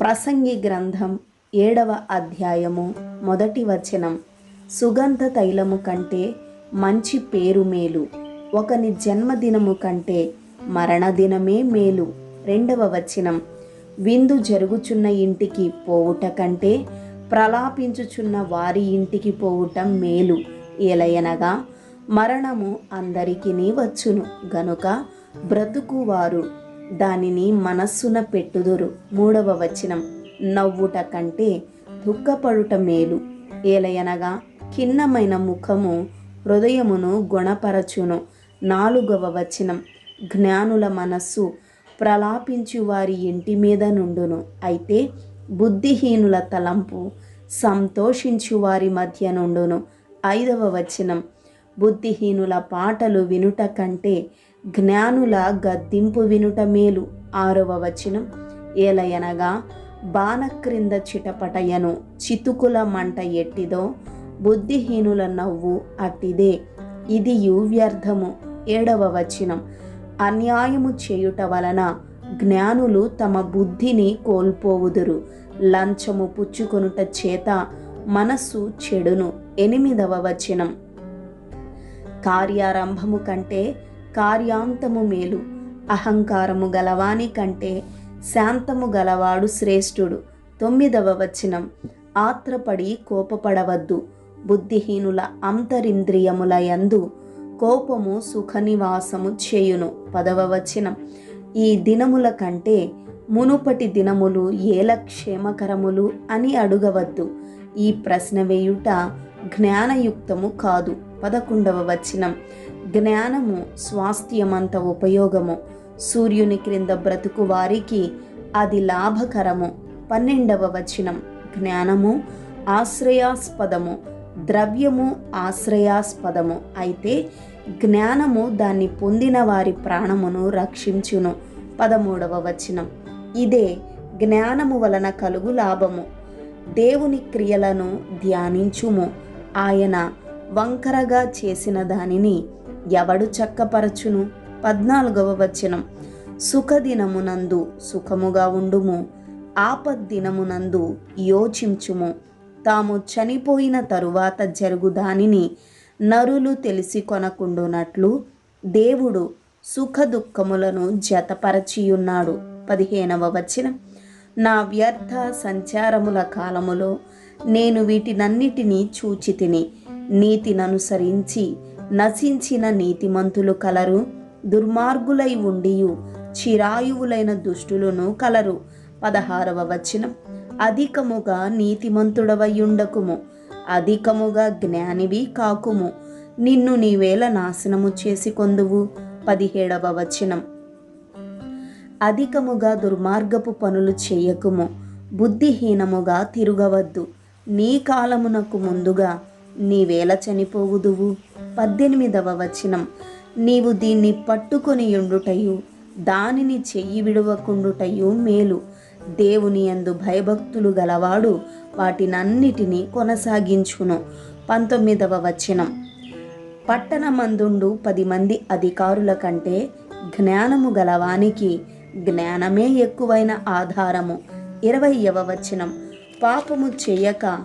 ప్రసంగి గ్రంథం ఏడవ అధ్యాయము మొదటి వచనం. సుగంధ తైలము కంటే మంచి పేరు మేలు. ఒకని జన్మదినము కంటే మరణదినమే మేలు. రెండవ వచనం. విందు జరుగుచున్న ఇంటికి పోవుట కంటే ప్రలాపించుచున్న వారి ఇంటికి పోవుట మేలు. ఏలయనగా మరణము అందరికీ వచ్చును. గనుక బ్రతుకువారు దానిని మనస్సున పెట్టుదురు. మూడవ వచనం. నవ్వుట కంటే దుఃఖపడుట మేలు. ఏలయనగా ఖిన్నమైన ముఖము హృదయమును గుణపరచును. నాలుగవ వచనం. జ్ఞానుల మనస్సు ప్రలాపించు వారి ఇంటి మీద నుండును. అయితే బుద్ధిహీనుల తలంపు సంతోషించు వారి మధ్య నుండును. ఐదవ వచనం. బుద్ధిహీనుల పాటలు వినుట కంటే జ్ఞానుల గద్దింపు వినుట మేలు. ఆరవ వచనం. ఏలయనగా బాణ క్రింద చిటపటయను చితుకుల మంట ఎట్టిదో బుద్ధిహీనుల నవ్వు అట్టిదే. ఇదియు వ్యర్థము. ఏడవ వచనం. అన్యాయము చేయుట వలన జ్ఞానులు తమ బుద్ధిని కోల్పోవుదురు. లంచము పుచ్చుకొనుట చేత మనస్సు చెడును. ఎనిమిదవ వచనం. కార్యారంభము కంటే కార్యాంతము మేలు. అహంకారము గలవాని కంటే శాంతము గలవాడు శ్రేష్ఠుడు. తొమ్మిదవ వచనం. ఆత్రపడి కోపపడవద్దు. బుద్ధిహీనుల అంతరింద్రియముల యందు కోపము సుఖనివాసము చేయును. పదవ వచనం. ఈ దినముల కంటే మునుపటి దినములు ఏల క్షేమకరములు అని అడుగవద్దు. ఈ ప్రశ్న వేయుట జ్ఞానయుక్తము కాదు. పదకొండవ వచనం. జ్ఞానము స్వాస్థ్యమంత ఉపయోగము. సూర్యుని క్రింద బ్రతుకు వారికి అది లాభకరము. పన్నెండవ వచనం. జ్ఞానము ఆశ్రయాస్పదము. ద్రవ్యము ఆశ్రయాస్పదము. అయితే జ్ఞానము దాన్ని పొందిన వారి ప్రాణమును రక్షించును. పదమూడవ వచనం. ఇదే జ్ఞానము వలన కలుగు లాభము. దేవుని క్రియలను ధ్యానించుము. ఆయన వంకరగా చేసిన దానిని ఎవడు చక్కపరచును? పద్నాలుగవ వచనం. సుఖదినమునందు సుఖముగా ఉండుము. ఆపద్దినమునందు యోచించుము. తాము చనిపోయిన తరువాత జరుగు దానిని నరులు తెలిసి కొనకుండునట్లు దేవుడు సుఖ దుఃఖములను జతపరచియున్నాడు. పదిహేనవ వచనం. నా వ్యర్థ సంచారముల కాలములో నేను వీటినన్నిటినీ చూచి తిని నీతిననుసరించి నశించిన నీతిమంతులు కలరు దుర్మార్గులై ఉండియు చిరాయువులైన దుష్టులను కలరు. పదహారవ వచనం. అధికముగా నీతిమంతుడవయుండకుము అధికముగా జ్ఞానివి కాకుము. నిన్ను నీవేళ నాశనము చేసి కొందువు. పదిహేడవ వచనం. అధికముగా దుర్మార్గపు పనులు చేయకుము బుద్ధిహీనముగా తిరగవద్దు. నీ కాలమునకు ముందుగా నీవేల చనిపోవుదువు. పద్దెనిమిదవ వచనం. నీవు దీన్ని పట్టుకొని ఉండుటయు దానిని చెయ్యి విడవకుండుటయు మేలు. దేవుని యందు భయభక్తులు గలవాడు వాటినన్నిటినీ కొనసాగించును. పంతొమ్మిదవ వచనం. పట్టణమందుండు పది మంది అధికారుల కంటే జ్ఞానము గలవానికి జ్ఞానమే ఎక్కువైన ఆధారము. ఇరవయవ వచనం. పాపము చేయక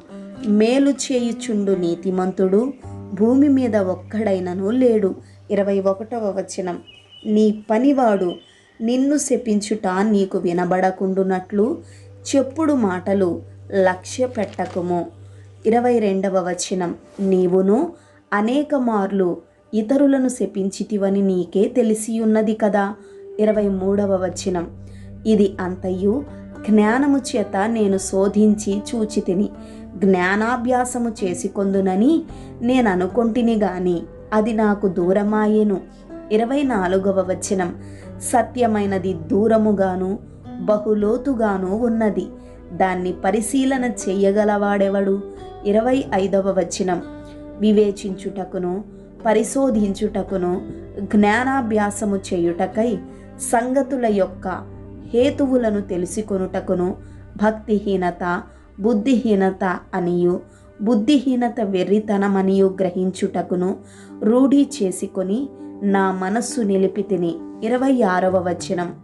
మేలు చేయుచుండు నీతిమంతుడు భూమి మీద ఒక్కడైనను లేడు. ఇరవై ఒకటవ వచనం. నీ పనివాడు నిన్ను శపించుట నీకు వినబడకుండునట్లు చెప్పుడు మాటలు లక్ష్య పెట్టకుము. ఇరవై రెండవ వచనం. నీవును అనేక మార్లు ఇతరులను శపించితివని నీకే తెలిసి ఉన్నది కదా. ఇరవై మూడవ వచనం. ఇది అంతయు జ్ఞానము చేత నేను శోధించి చూచితిని. జ్ఞానాభ్యాసము చేసికొందునని నేను అనుకొంటిని గాని అది నాకు దూరమాయేను. ఇరవై నాలుగవ వచనం. సత్యమైనది దూరముగాను బహులోతుగాను ఉన్నది. దాన్ని పరిశీలన చెయ్యగలవాడెవడు ఇరవై ఐదవ వచనం. వివేచించుటకును పరిశోధించుటకును జ్ఞానాభ్యాసము చేయుటకై సంగతుల యొక్క హేతువులను తెలుసుకొనుటకును భక్తిహీనత బుద్ధిహీనత అనియు బుద్ధిహీనత వెర్రితనమనియు గ్రహించుటకును రూఢి చేసుకొని నా మనస్సు నిలిపి తిని. ఇరవై ఆరవ వచనం.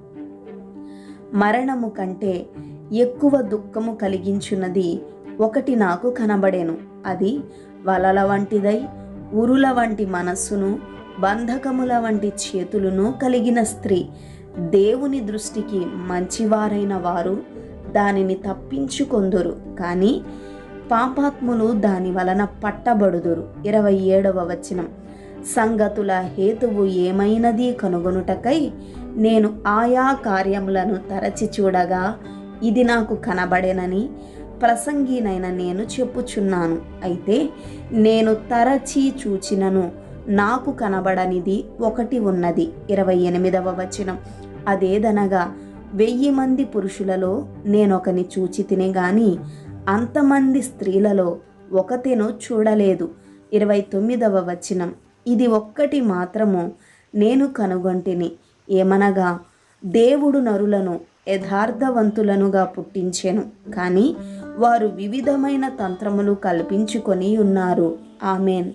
మరణము కంటే ఎక్కువ దుఃఖము కలిగించున్నది ఒకటి నాకు కనబడెను. అది వలల వంటిదై ఉరుల వంటి మనస్సును బంధకముల వంటి చేతులను కలిగిన స్త్రీ. దేవుని దృష్టికి మంచివారైన వారు దానిని తప్పించుకొందురు కానీ పాపాత్ములు దాని వలన పట్టబడుదురు. ఇరవై ఏడవ వచనం. సంగతుల హేతువు ఏమైనది కనుగొనుటకై నేను ఆయా కార్యములను తరచి చూడగా ఇది నాకు కనబడెనని ప్రసంగినైన నేను చెప్పుచున్నాను. అయితే నేను తరచి చూచినను నాకు కనబడనిది ఒకటి ఉన్నది. ఇరవై ఎనిమిదవ వచనం. అదేదనగా వెయ్యి మంది పురుషులలో నేనొకని చూచి తినే గాని అంతమంది స్త్రీలలో ఒకతెను చూడలేదు. ఇరవై తొమ్మిదవ వచనం. ఇది ఒక్కటి మాత్రము నేను కనుగొంటిని. ఏమనగా దేవుడు నరులను యథార్థవంతులనుగా పుట్టించెను. కానీ వారు వివిధమైన తంత్రములు కల్పించుకొని ఉన్నారు ఆమెన్.